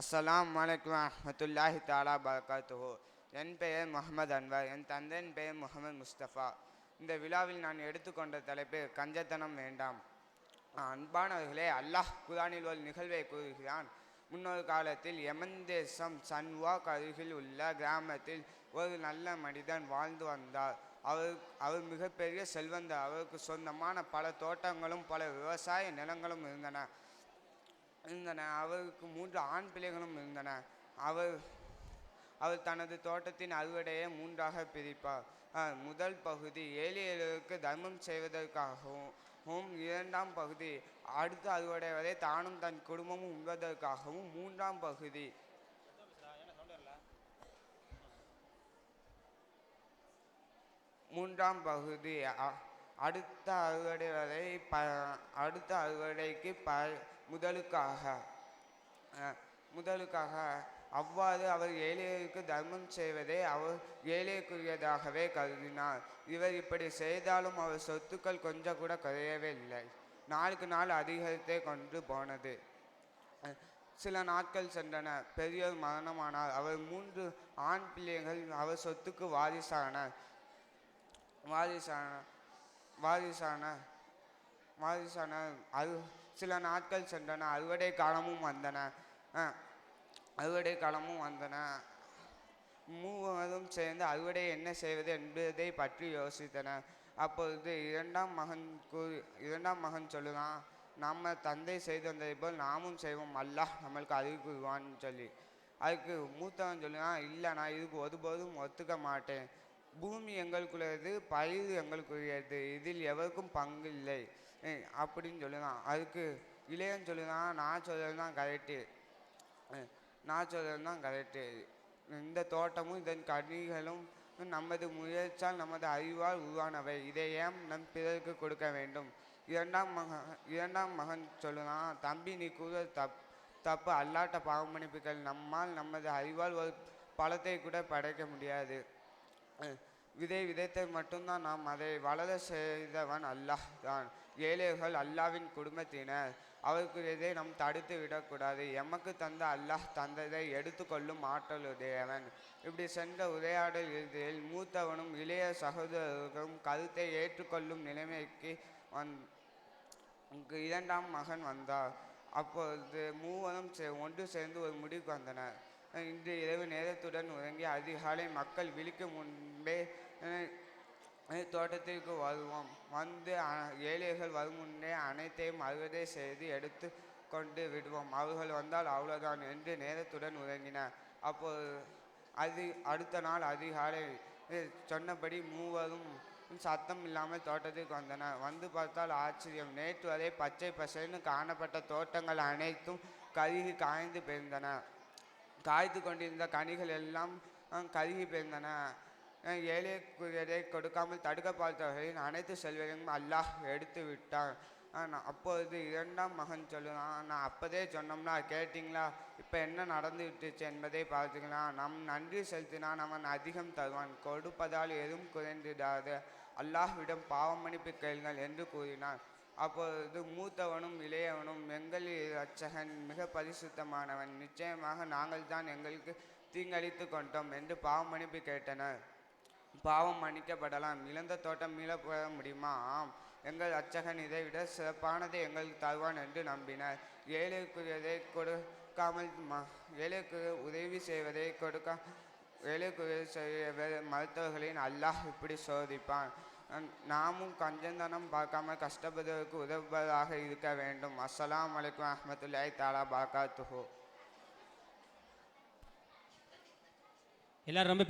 அஸ்லாம் வலைக்கம் அஹமத்துல்லாஹி தாலா பரகாத்துஹு. என் பெயர் முகமது அன்வர் என் தந்தையின் பெயர் முகமது முஸ்தபா. இந்த விழாவில் நான் எடுத்துக்கொண்ட தலைப்பு கஞ்சத்தனம் வேண்டாம். அன்பானவர்களே அல்லாஹ் குரானில் ஒரு நிகழ்வை கூறுகிறான். முன்னொரு காலத்தில் யமன் தேசம் சன்வாக் அருகில் உள்ள கிராமத்தில் ஒரு நல்ல மனிதன் வாழ்ந்து வந்தார். அவர் அவர் மிகப்பெரிய செல்வந்தர். அவருக்கு சொந்தமான பல தோட்டங்களும் பல விவசாய நிலங்களும் இருந்தன. இருந்தன. அவருக்கு மூன்று ஆண் பிள்ளைகளும் இருந்தன. அவர் அவர் தனது தோட்டத்தின் அறுவடையை மூன்றாக பிரிப்பார். முதல் பகுதி ஏழைகளுக்கு தர்மம் செய்வதற்காகவும் இரண்டாம் பகுதி அடுத்த அறுவடை வரை தானும் தன் குடும்பமும் உண்பதற்காகவும் மூன்றாம் பகுதி மூன்றாம் பகுதி அடுத்த அறுவடை வரை ப அடுத்த அறுவடைக்கு ப முதலுக்காக முதலுக்காக அவ்வாறு அவர் ஏழைகளுக்கு தர்மம் செய்வதை அவர் ஏழைக்குரியதாகவே கருதினார். இவர் இப்படி செய்தாலும் அவர் சொத்துக்கள் கொஞ்சம் கூட குறையவே இல்லை. நாளுக்கு நாள் அதிகரித்தே கொண்டு போனது. சில நாட்கள் சென்றன. பெரியோர் மரணமானார். அவர் மூன்று ஆண் பிள்ளைகள் அவர் சொத்துக்கு வாரிசானார் வாரிசான வாரிசான வாரிசான அறு சில நாட்கள் சென்றன அறுவடை காலமும் வந்தன. அறுவடை காலமும் வந்தன. மூவரும் சேர்ந்து அறுவடை என்ன செய்வது என்பதை பற்றி யோசித்தனர் அப்பொழுது இரண்டாம் மகன் கூறி இரண்டாம் மகன் சொல்லுதான் நம்ம தந்தை செய்து வந்ததை போல் நாமும் செய்வோம். அல்லாஹ் நம்மளுக்கு அறிவு கூறுவான்னு சொல்லி. அதுக்கு மூத்தவன் சொல்லுறான் இல்லை நான் இதுக்கு ஒருபோதும் ஒத்துக்க மாட்டேன். பூமி எங்களுக்குள்ளது பயிர் எங்களுக்குரியது இதில் எவருக்கும் பங்கு இல்லை. அப்படின்னு சொல்லுதான். அதுக்கு இளையன் சொல்லுறான் நான் சொல்கிறது தான் கரெக்டு நான் சொல்கிறது தான் கரெக்டு இந்த தோட்டமும் இதன் கனிகளும் நமது முயற்சியால் நமது அறிவால் உருவானவை. இதை ஏன் நம் பிறருக்கு கொடுக்க வேண்டும்? இரண்டாம் மகன் இரண்டாம் மகன் சொல்லுதான் தம்பி நீ கூட தப் தப்பு. அல்லாட்ட பாவமணிப்புகள் நம்மால் நமது அறிவால் ஒரு பழத்தை கூட படைக்க முடியாது. விதை விதைத்தை மட்டும்தான் நாம் அதை வளர செய்தவன் அல்லாஹ் தான். ஏழைகள் அல்லாவின் குடும்பத்தினர். அவருக்கு இதை நாம் தடுத்து விடக்கூடாது. எமக்கு தந்த அல்லாஹ் தந்ததை எடுத்துக்கொள்ளும் ஆற்றலுடையவன் இப்படி சென்ற உரையாடல் இறுதியில் மூத்தவனும் இளைய சகோதரர்களும் கருத்தை ஏற்றுக்கொள்ளும் நிலைமைக்கு வந் இரண்டாம் மகன் வந்தார். அப்பொழுது மூவரும் சே- ஒன்று சேர்ந்து ஒரு முடிவுக்கு வந்தனர். இன்று இரவு நேரத்துடன் உறங்கி அதிகாலை மக்கள் விழிக்கும் முன்பே தோட்டத்திற்கு வருவோம். வந்து ஏழைகள் வரும் முன்னே அனைத்தையும் அறுவடை செய்து எடுத்து கொண்டு விடுவோம். அவர்கள் வந்தால் அவ்வளோதான் என்று நேரத்துடன் உறங்கின அப்போது அது அடுத்த நாள் அதிகாலை சொன்னபடி மூவரும் சத்தம் இல்லாமல் தோட்டத்துக்கு வந்தன வந்து பார்த்தால் ஆச்சரியம். நேற்று வரை பச்சை பசைன்னு காணப்பட்ட தோட்டங்கள் அனைத்தும் கருகி காய்ந்து பெருந்தன. காய்த்து கொண்டிருந்த கனிகள் எல்லாம் கருகி போயிருந்தன ஏழைக்குரியதை கொடுக்காமல் தடுக்க பார்த்தவர்களின் அனைத்து செல்வங்களையும் அல்லாஹ் எடுத்து விட்டான். அப்பொழுது இரண்டாம் மகன் சொல்லுவான். நான் அப்போதே சொன்னோம்னா கேட்டிங்களா? இப்போ என்ன நடந்து விட்டுச்சு என்பதை பார்த்துக்கலாம். நம் நன்றி செலுத்தினான் அவன் அதிகம் தருவான். கொடுப்பதால் எதுவும் குறைந்திடாது. அல்லாஹ்விடம் பாவ கேளுங்கள் என்று கூறினான். அப்பொழுது மூத்தவனும் இளையவனும் எங்கள் இரட்சகன் மிக பரிசுத்தமானவன். நிச்சயமாக நாங்கள் தான் எங்களுக்கு தீங்களித்து கொண்டோம் என்று பாவம் மன்னிப்பு கேட்டனர். பாவம் மன்னிக்கப்படலாம். இழந்த தோட்டம் மீளப்பட முடியுமா? ஆம். எங்கள் அச்சகன் இதை விட சிறப்பானதை எங்களுக்கு தருவான் என்று நம்பினர். ஏழைக்குரியதை கொடுக்காமல் ம- ஏழைக்கு உதவி செய்வதை கொடுக்க ஏழைக்கு உதவி செய்ய மருத்துவர்களின் அல்லாஹ் இப்படி சோதிப்பான். நாமும் கஞ்சந்தனம் பார்க்காம கஷ்டப்படுவதற்கு உதவுவதாக இருக்க வேண்டும். அஸ்லாம் அலைக்கும் அஹமத்துல்லாய் தாலா பாக்காத்துஹோ எல்லாரும் ரொம்ப